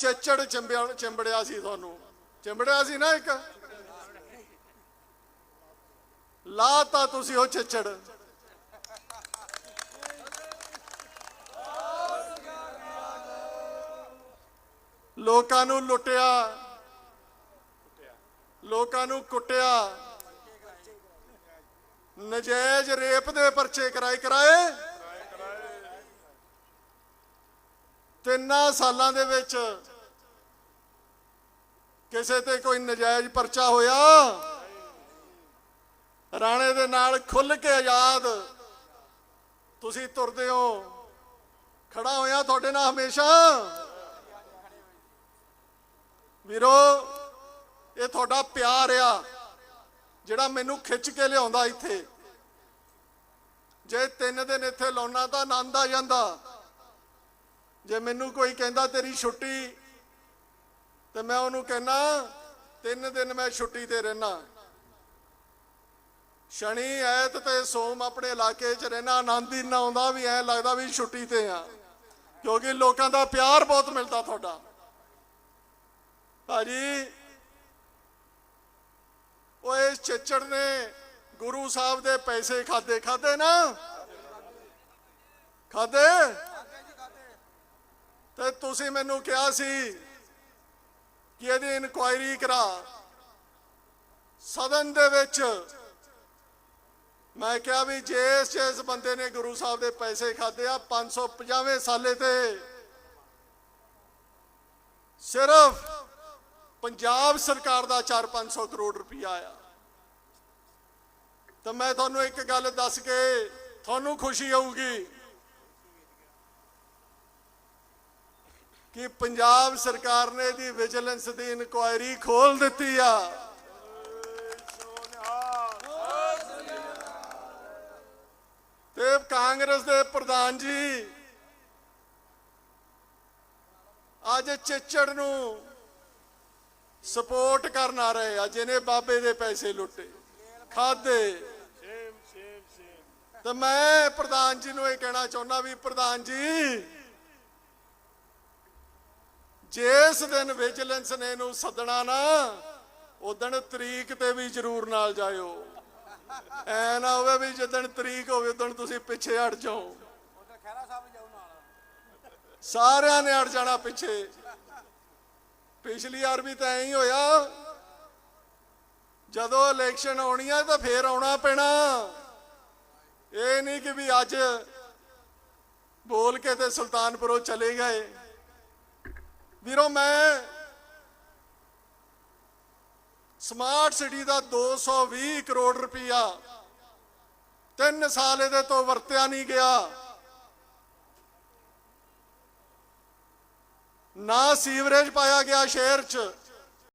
ਚੇਚੜ ਚੰਬਿਆ ਚੰਬੜਿਆ ਸੀ ਤੁਹਾਨੂੰ। ਚੰਬੜਿਆ ਸੀ ਨਾ ਇੱਕ? ਲਾ ਲਾਤਾ ਤੁਸੀਂ ਉਹ ਚੇਚੜ। ਲੋਕਾਂ ਨੂੰ ਲੁੱਟਿਆ। ਲੋਕਾਂ ਨੂੰ ਕੁੱਟਿਆ। ਨਜਾਇਜ਼ ਰੇਪ ਦੇ ਪਰਚੇ ਕਰਾਏ ਕਰਾਏ? ਤਿੰਨਾਂ ਸਾਲਾਂ ਦੇ ਵਿੱਚ ਕਿਸੇ ਤੇ ਕੋਈ ਨਜਾਇਜ਼ ਪਰਚਾ ਹੋਇਆ? ਰਾਣੇ ਦੇ ਨਾਲ ਖੁੱਲ ਕੇ ਆਜ਼ਾਦ। ਤੁਸੀਂ ਤੁਰਦੇ ਹੋ। ਖੜਾ ਹੋਇਆ ਤੁਹਾਡੇ ਨਾਲ ਹਮੇਸ਼ਾ। ਵੀਰੋ, ਇਹ ਤੁਹਾਡਾ ਪਿਆਰ ਆ, ਜਿਹੜਾ ਮੈਨੂੰ ਖਿੱਚ ਕੇ ਲਿਆਉਂਦਾ ਇੱਥੇ। ਜੇ ਤਿੰਨ ਦਿਨ ਇੱਥੇ ਲਾਉਣਾ ਤਾਂ ਆਨੰਦ ਆ ਜਾਂਦਾ। ਜੇ ਮੈਨੂੰ ਕੋਈ ਕਹਿੰਦਾ ਤੇਰੀ ਛੁੱਟੀ ਤੇ ਮੈਂ ਉਹਨੂੰ ਕਹਿਣਾ ਤਿੰਨ ਦਿਨ ਮੈਂ ਛੁੱਟੀ ਤੇ ਰਹਿਣਾ ਸ਼ਨੀ, ਐਤ ਤੇ ਸੋਮ ਆਪਣੇ ਇਲਾਕੇ 'ਚ ਰਹਿਣਾ ਆਨੰਦ ਹੀ ਨਾ ਆਉਂਦਾ ਵੀ ਐ ਲੱਗਦਾ ਵੀ ਛੁੱਟੀ ਤੇ ਆ। ਕਿਉਂਕਿ ਲੋਕਾਂ ਦਾ ਪਿਆਰ ਬਹੁਤ ਮਿਲਦਾ ਤੁਹਾਡਾ। ਭਾਜੀ, ਉਹ ਇਸ ਚਿੱਚੜ ਨੇ ਗੁਰੂ ਸਾਹਿਬ ਦੇ ਪੈਸੇ ਖਾਦੇ ਖਾਦੇ ਨਾ? ਖਾਦੇ? ਤੇ ਤੁਸੀਂ ਮੈਨੂੰ ਕਿਹਾ ਸੀ ਕਿ ਇਹਦੀ ਇਨਕੁਆਇਰੀ ਕਰਾ। ਸਦਨ ਦੇ ਵਿੱਚ ਮੈਂ ਕਿਹਾ ਵੀ ਜੇ ਇਸ ਜਿਸ ਬੰਦੇ ਨੇ ਗੁਰੂ ਸਾਹਿਬ ਦੇ ਪੈਸੇ ਖਾਦੇ ਆ 550ਵੇਂ ਸਾਲੇ ਤੇ ਸਿਰਫ ਪੰਜਾਬ ਸਰਕਾਰ ਦਾ 4-500 ਕਰੋੜ ਰੁਪਇਆ ਆ। ਤਾਂ ਮੈਂ ਤੁਹਾਨੂੰ ਇੱਕ ਗੱਲ ਦੱਸ ਕੇ ਤੁਹਾਨੂੰ ਖੁਸ਼ੀ ਹੋਊਗੀ। ਕਿ ਪੰਜਾਬ ਸਰਕਾਰ ਨੇ ਇਹਦੀ ਵਿਜੀਲੈਂਸ ਦੀ ਇਨਕੁਆਇਰੀ ਖੋਲ ਦਿੱਤੀ ਆ। ਤੇ ਕਾਂਗਰਸ ਦੇ ਪ੍ਰਧਾਨ ਜੀ, ਅੱਜ ਚਿੱਚੜ ਨੂੰ ਸਪੋਰਟ ਕਰਨ ਆ ਰਹੇ ਆ, ਜਿਹਨੇ ਬਾਬੇ ਦੇ ਪੈਸੇ ਲੁੱਟੇ ਖਾਦੇ ਤੇ ਮੈਂ ਪ੍ਰਧਾਨ ਜੀ ਨੂੰ ਇਹ ਕਹਿਣਾ ਚਾਹੁੰਦਾ ਵੀ ਪ੍ਰਧਾਨ ਜੀ ਜਿਸ ਦਿਨ ਵਿਜੀਲੈਂਸ ਨੇ ਇਹਨੂੰ ਸੱਦਣਾ ਨਾ, ਉਦਣ ਤਰੀਕ ਤੇ ਵੀ ਜ਼ਰੂਰ ਨਾਲ ਜਾਇਓ। ਐ ਨਾ ਹੋਵੇ ਵੀ ਜਦੋਂ ਤਰੀਕ ਹੋਵੇ ਉਦੋਂ ਤੁਸੀਂ ਪਿੱਛੇ ਹਟ ਜਾਓ। ਸਾਰਿਆਂ ਨੇ ਅੜ ਜਾਣਾ ਪਿੱਛੇ। ਪਿਛਲੀ ਵਾਰ ਵੀ ਤਾਂ ਐਂ ਹੀ ਹੋਇਆ। ਜਦੋਂ ਇਲੈਕਸ਼ਨ ਆਉਣੀ ਆ, ਤਾਂ ਫੇਰ ਆਉਣਾ ਪੈਣਾ। ਇਹ ਨਹੀਂ ਕਿ ਵੀ ਅੱਜ ਬੋਲ ਕੇ ਤੇ ਸੁਲਤਾਨਪੁਰੋਂ ਚਲੇ ਗਏ। ਵੀਰੋ, ਮੈਂ ਸਮਾਰਟ ਸਿਟੀ ਦਾ 220 ਕਰੋੜ ਰੁਪਇਆ ਤਿੰਨ ਸਾਲ ਇਹਦੇ ਤੋਂ ਵਰਤਿਆ ਨਹੀਂ ਗਿਆ। ਨਾ ਸੀਵਰੇਜ ਪਾਇਆ ਗਿਆ ਸ਼ਹਿਰ 'ਚ।